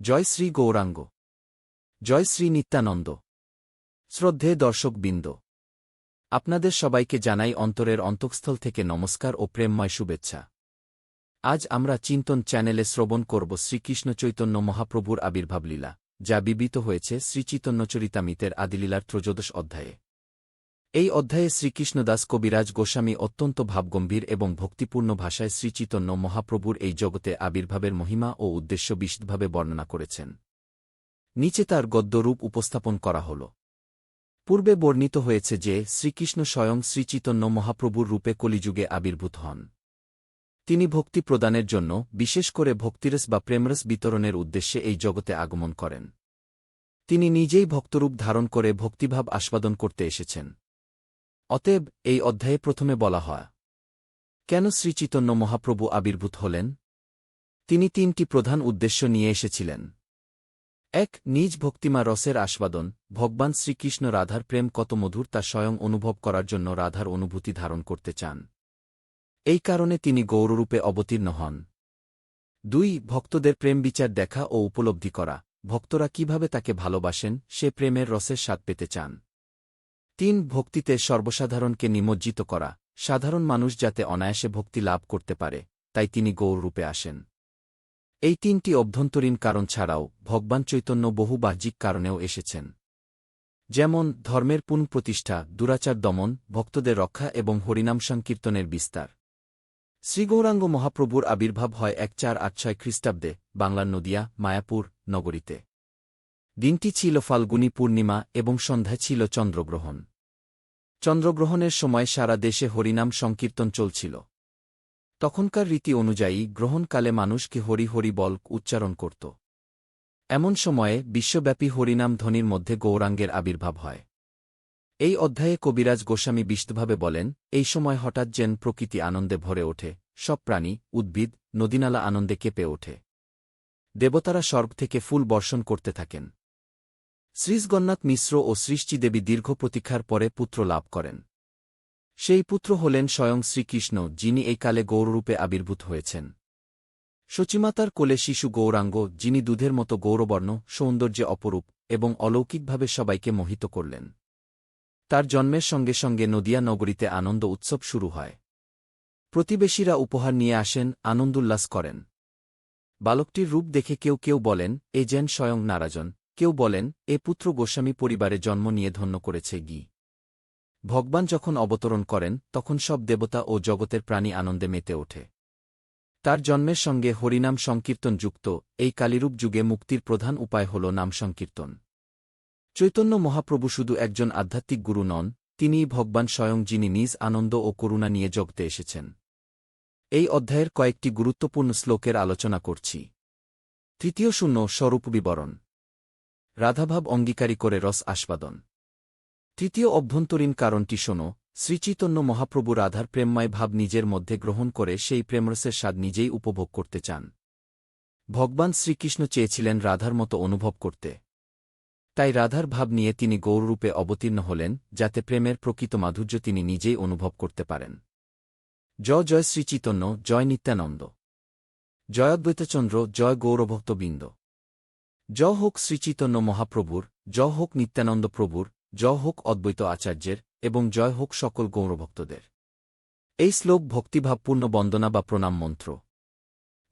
জয় শ্রী গৌরাঙ্গ। জয় শ্রী নিত্যানন্দ। শ্রদ্ধে দর্শকবৃন্দ। আপনাদের সবাইকে জানাই অন্তরের অন্তঃস্থল থেকে নমস্কার ও প্রেমময় শুভেচ্ছা। আজ আমরা চিন্তন চ্যানেলে শ্রবণ করব শ্রীকৃষ্ণ চৈতন্য মহাপ্রভুর আবির্ভাব লীলা, যা বিবৃত হয়েছে শ্রীচিতন্যচরিতামিতের আদিলীলার ত্রয়োদশ অধ্যায়ে। এই অধ্যায়ে শ্রীকৃষ্ণদাস কবিরাজ গোস্বামী অত্যন্ত ভাবগম্ভীর এবং ভক্তিপূর্ণ ভাষায় শ্রীচিতন্য মহাপ্রভুর এই জগতে আবির্ভাবের মহিমা ও উদ্দেশ্য বিশদভাবে বর্ণনা করেছেন। নিচে তার গদ্যরূপ উপস্থাপন করা হল। পূর্বে বর্ণিত হয়েছে যে, শ্রীকৃষ্ণ স্বয়ং শ্রীচিতন্য মহাপ্রভুর রূপে কলিযুগে আবির্ভূত হন। তিনি ভক্তি প্রদানের জন্য, বিশেষ করে ভক্তিরস বা প্রেমরস বিতরণের উদ্দেশ্যে এই জগতে আগমন করেন। তিনি নিজেই ভক্তরূপ ধারণ করে ভক্তিভাব আস্বাদন করতে এসেছেন। অতএব এই অধ্যায়ে প্রথমে বলা হয়, কেন শ্রীচিতন্য মহাপ্রভু আবির্ভূত হলেন? তিনি তিনটি প্রধান উদ্দেশ্য নিয়ে এসেছিলেন। এক, নিজ ভক্তিমা রসের আস্বাদন, ভগবান শ্রীকৃষ্ণ রাধার প্রেম কত মধুর তা স্বয়ং অনুভব করার জন্য রাধার অনুভূতি ধারণ করতে চান। এই কারণে তিনি গৌররূপে অবতীর্ণ হন। দুই, ভক্তদের প্রেম বিচার দেখা ও উপলব্ধি করা, ভক্তরা কীভাবে তাকে ভালোবাসেন, সে প্রেমের রসের স্বাদ পেতে চান। তিন ভক্তিতে সর্বসাধারণকে নিমজ্জিত করা। সাধারণ মানুষ যাতে অনায়াসে ভক্তি লাভ করতে পারে, তাই তিনি গৌররূপে আসেন। এই তিনটি অভ্যন্তরীণ কারণ ছাড়াও ভগবান চৈতন্য বহু বাহ্যিক কারণেও এসেছেন। যেমন, ধর্মের পুনঃপ্রতিষ্ঠা, দুরাচার দমন, ভক্তদের রক্ষা এবং হরিনাম সংকীর্তনের বিস্তার। শ্রীগৌরাঙ্গ মহাপ্রভুর আবির্ভাব হয় এক চার আট ছয় খ্রিস্টাব্দে বাংলার নদিয়া, মায়াপুর নগরীতে। দিনটি ছিল ফাল্গুনী পূর্ণিমা এবং সন্ধ্যায় ছিল চন্দ্রগ্রহণ। চন্দ্রগ্রহণের সময় সারা দেশে হরিনাম সংকীর্তন চলছিল। তখনকার রীতি অনুযায়ী গ্রহণকালে মানুষকে হরি হরি বল উচ্চারণ করত। এমন সময়ে বিশ্বব্যাপী হরিনাম ধ্বনির মধ্যে গৌরাঙ্গের আবির্ভাব হয়। এই অধ্যায়ে কবিরাজ গোস্বামী বিস্তভাবে বলেন, এই সময় হঠাৎ যেন প্রকৃতি আনন্দে ভরে ওঠে, সব প্রাণী উদ্ভিদ, নদীনালা আনন্দে কেঁপে ওঠে। দেবতারা স্বর্গ থেকে ফুল বর্ষণ করতে থাকেন। শ্রীজগন্নাথ মিশ্র ও সৃষ্টিদেবী দীর্ঘ প্রতীক্ষার পরে পুত্র লাভ করেন। সেই পুত্র হলেন স্বয়ং শ্রীকৃষ্ণ, যিনি এই কালে গৌররূপে আবির্ভূত হয়েছেন। সচিমাতার কোলে শিশু গৌরাঙ্গ, যিনি দুধের মতো গৌরবর্ণ, সৌন্দর্যে অপরূপ এবং অলৌকিকভাবে সবাইকে মোহিত করলেন। তার জন্মের সঙ্গে সঙ্গে নদিয়া নগরীতে আনন্দ উৎসব শুরু হয়। প্রতিবেশীরা উপহার নিয়ে আসেন আনন্দোল্লাস করেন। বালকটির রূপ দেখে কেউ কেউ বলেন, এ যেন স্বয়ং নারাজন। কেউ বলেন, এ পুত্র গোস্বামী পরিবারে জন্ম নিয়ে ধন্য করেছে গি। ভগবান যখন অবতরণ করেন, তখন সব দেবতা ও জগতের প্রাণী আনন্দে মেতে ওঠে। তার জন্মের সঙ্গে হরিনাম সংকীর্তন যুক্ত, এই কালীরূপ যুগে মুক্তির প্রধান উপায় হল নাম সংকীর্তন। চৈতন্য মহাপ্রভু শুধু একজন আধ্যাত্মিক গুরু নন, তিনিই ভগবান স্বয়ং যিনি নিজ আনন্দ ও করুণা নিয়ে জগতে এসেছেন। এই অধ্যায়ের কয়েকটি গুরুত্বপূর্ণ শ্লোকের আলোচনা করছি। তৃতীয় শূন্য, স্বরূপ বিবরণ। রাধাভাব অঙ্গীকারী করে রস আস্বাদন। তৃতীয় অভ্যন্তরীণ কারণটি শোনো, শ্রীচৈতন্য মহাপ্রভু রাধার প্রেমময় ভাব নিজের মধ্যে গ্রহণ করে সেই প্রেমরসের স্বাদ নিজেই উপভোগ করতে চান। ভগবান শ্রীকৃষ্ণ চেয়েছিলেন রাধার মতো অনুভব করতে। তাই রাধার ভাব নিয়ে তিনি গৌররূপে অবতীর্ণ হলেন, যাতে প্রেমের প্রকৃত মাধুর্য তিনি নিজেই অনুভব করতে পারেন। জয় জয় শ্রীচিতন্য, জয় নিত্যানন্দ। জয়দ্বৈতচন্দ্র, জয় গৌরভক্তবৃন্দ। জ হোক শ্রীচিতন্য মহাপ্রভুর জ হোক নিত্যানন্দ প্রভুর জ হোক অদ্বৈত আচার্যের এবং জয় হোক সকল গৌরভক্তদের। এই শ্লোক ভক্তিভাবপূর্ণ বন্দনা বা প্রণাম মন্ত্র।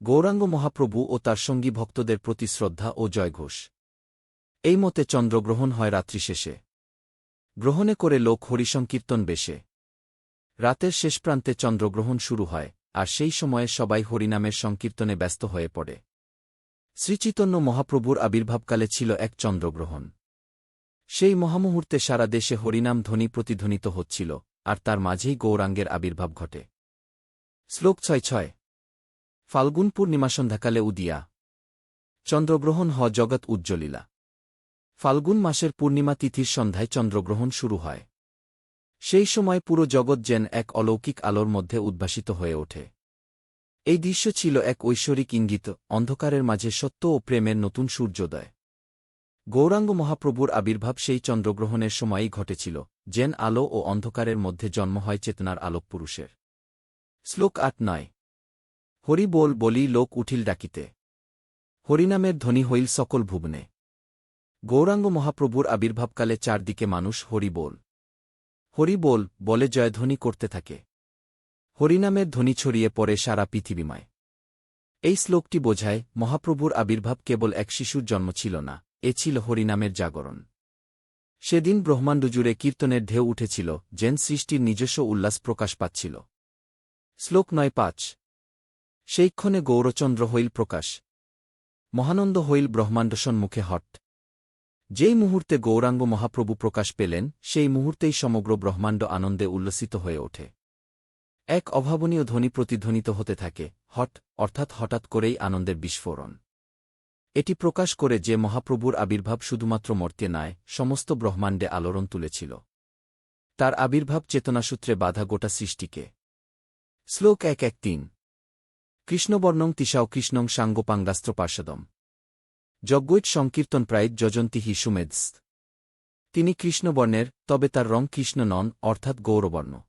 গৌরাঙ্গ মহাপ্রভু ও তার সঙ্গী ভক্তদের প্রতি শ্রদ্ধা ও জয়ঘোষ এই মতে চন্দ্রগ্রহণ হয় রাত্রি শেষে। গ্রহণে করে লোক হরিসংকীর্তন বেশে। রাতের শেষ প্রান্তে চন্দ্রগ্রহণ শুরু হয়, আর সেই সময়ে সবাই হরিনামের সংকীর্তনে ব্যস্ত হয়ে পড়ে। শ্রীচিতন্য মহাপ্রভুর আবির্ভাবকালে ছিল এক চন্দ্রগ্রহণ। সেই মহামুহূর্তে সারা দেশে হরিনাম ধ্বনি প্রতিধ্বনিত হচ্ছিল, আর তার মাঝেই গৌরাঙ্গের আবির্ভাব ঘটে। শ্লোক ছয় ছয়। ফাল্গুন পূর্ণিমা সন্ধ্যাকালে উদিয়া। চন্দ্রগ্রহণ হ জগৎ উজ্জ্বলীলা। ফাল্গুন মাসের পূর্ণিমা তিথির সন্ধ্যায় চন্দ্রগ্রহণ শুরু হয়। সেই সময় পুরো জগৎ যেন এক অলৌকিক আলোর মধ্যে উদ্ভাসিত হয়ে ওঠে। এই দৃশ্য ছিল এক ঐশ্বরিক ইঙ্গিত, অন্ধকারের মাঝে সত্য ও প্রেমের নতুন সূর্যোদয়। গৌরাঙ্গ মহাপ্রভুর আবির্ভাব সেই চন্দ্রগ্রহণের সময়ই ঘটেছিল, যেন আলো ও অন্ধকারের মধ্যে জন্ম হয় চেতনার আলোক পুরুষের শ্লোক আট নয়। হরি বল বলি লোক উঠিল ডাকিতে। হরিনামের ধ্বনি হইল সকল ভুবনে। গৌরাঙ্গ মহাপ্রভুর আবির্ভাবকালে চারদিকে মানুষ হরি বল। হরি বল বলে জয়ধ্বনি করতে থাকে। হরিনামের ধ্বনি ছড়িয়ে পড়ে সারা পৃথিবীময়। এই শ্লোকটি বোঝায়, মহাপ্রভুর আবির্ভাব কেবল এক শিশুর জন্ম ছিল না, এ ছিল হরিনামের জাগরণ। সেদিন ব্রহ্মাণ্ড জুড়ে কীর্তনের ঢেউ উঠেছিল, যেন সৃষ্টির নিজস্ব উল্লাস প্রকাশ পাচ্ছিল। শ্লোক নয় পাঁচ। সেইক্ষণে গৌরচন্দ্র হইল প্রকাশ। মহানন্দ হইল ব্রহ্মাণ্ড সম্মুখে হট। যেই মুহূর্তে গৌরাঙ্গ মহাপ্রভু প্রকাশ পেলেন, সেই মুহূর্তেই সমগ্র ব্রহ্মাণ্ড আনন্দে উল্লসিত হয়ে ওঠে। এক অভাবনীয় ধ্বনি প্রতিধ্বনিত হতে থাকে, হট, অর্থাৎ হঠাৎ করেই আনন্দের বিস্ফোরণ। এটি প্রকাশ করে যে মহাপ্রভুর আবির্ভাব শুধুমাত্র মর্তে নয়, সমস্ত ব্রহ্মাণ্ডে আলোড়ন তুলেছিল। তার আবির্ভাব চেতনাসূত্রে বাধা গোটা সৃষ্টিকে। শ্লোক এক এক তিন। কৃষ্ণবর্ণং তিসাও কৃষ্ণং সাঙ্গোপাঙ্গাস্ত্র পার্ষদম যজ্ঞৈত সংকীর্তন প্রায় যজন্তী হি সুমেধস তিনি কৃষ্ণবর্ণের, তবে তার রং কৃষ্ণ নন, অর্থাৎ গৌরবর্ণ।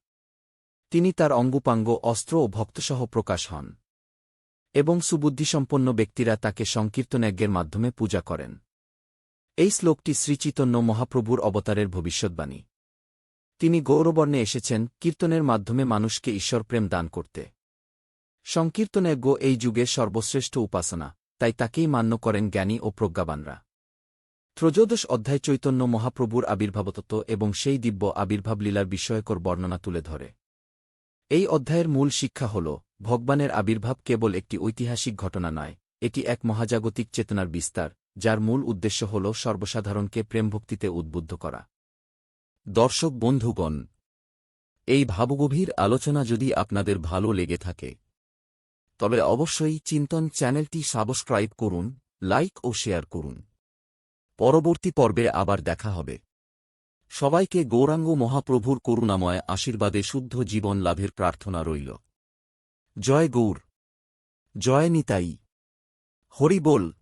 তিনি তার অঙ্গুপাঙ্গ অস্ত্র ও ভক্তসহ প্রকাশ হন। এবং সুবুদ্ধিসম্পন্ন ব্যক্তিরা তাকে সংকীর্তনজ্ঞের মাধ্যমে পূজা করেন। এই শ্লোকটি শ্রীচৈতন্য মহাপ্রভুর অবতারের ভবিষ্যৎবাণী তিনি গৌরবর্ণে এসেছেন কীর্তনের মাধ্যমে মানুষকে ঈশ্বরপ্রেম দান করতে। সংকীর্তনজ্ঞ এই যুগের সর্বশ্রেষ্ঠ উপাসনা, তাই তাকেই মান্য করেন জ্ঞানী ও প্রজ্ঞাবানরা। ত্রয়োদশ অধ্যায় চৈতন্য মহাপ্রভুর আবির্ভাবতত্ত্ব এবং সেই দিব্য আবির্ভাব লীলার বিষয়কর বর্ণনা তুলে ধরে। এই অধ্যায়ের মূল শিক্ষা হল, ভগবানের আবির্ভাব কেবল একটি ঐতিহাসিক ঘটনা নয়, এটি এক মহাজাগতিক চেতনার বিস্তার, যার মূল উদ্দেশ্য হল সর্বসাধারণকে প্রেমভক্তিতে উদ্বুদ্ধ করা। দর্শক বন্ধুগণ, এই ভাবগভীর আলোচনা যদি আপনাদের ভালো লেগে থাকে, তবে অবশ্যই চিন্তন চ্যানেলটি সাবস্ক্রাইব করুন, লাইক ও শেয়ার করুন। পরবর্তী পর্বে আবার দেখা হবে। সবাইকে গৌরাঙ্গ মহাপ্রভুর করুণাময় আশীর্বাদে শুদ্ধ জীবন লাভের প্রার্থনা রইল। জয় গৌর। জয় নিতাই। হরি বল।